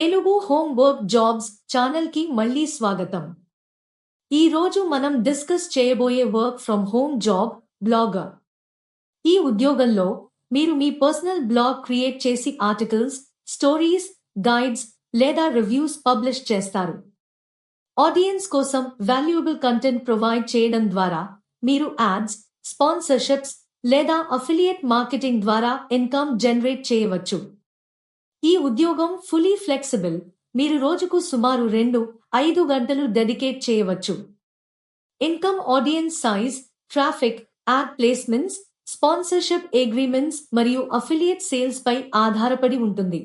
Telugu home work jobs ఛానల్కి మళ్ళీ స్వాగతం. ఈ రోజు మనం డిస్కస్ చేయబోయే work from home job blogger. ఈ ఉద్యోగంలో మీరు మీ పర్సనల్ బ్లాగ్ క్రియేట్ చేసి ఆర్టికల్స్ స్టోరీస్ గైడ్స్ లేదా రివ్యూస్ పబ్లిష్ చేస్తారు. ఆడియన్స్ కోసం వాల్యుయబుల్ కంటెంట్ ప్రొవైడ్ చేయడం ద్వారా మీరు యాడ్స్ స్పాన్సర్షిప్స్ లేదా అఫిలియేట్ మార్కెటింగ్ ద్వారా ఇన్కమ్ జనరేట్ చేయవచ్చు. ఈ ఉద్యోగం ఫుల్లీ ఫ్లెక్సిబుల్ మీరు రోజుకు సుమారు రెండు ఐదు గంటలు డెడికేట్ చేయవచ్చు. Income audience size traffic ad placements sponsorship agreements మరియు అఫిలియేట్ సేల్స్ పై ఆధారపడి ఉంటుంది.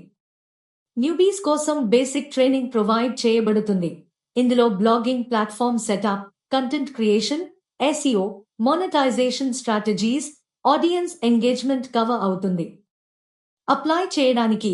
న్యూబీస్ కోసం బేసిక్ ట్రైనింగ్ ప్రొవైడ్ చేయబడుతుంది. ఇందులో blogging platform setup content creation SEO monetization strategies audience engagement cover అవుతుంది. అప్లై చేయడానికి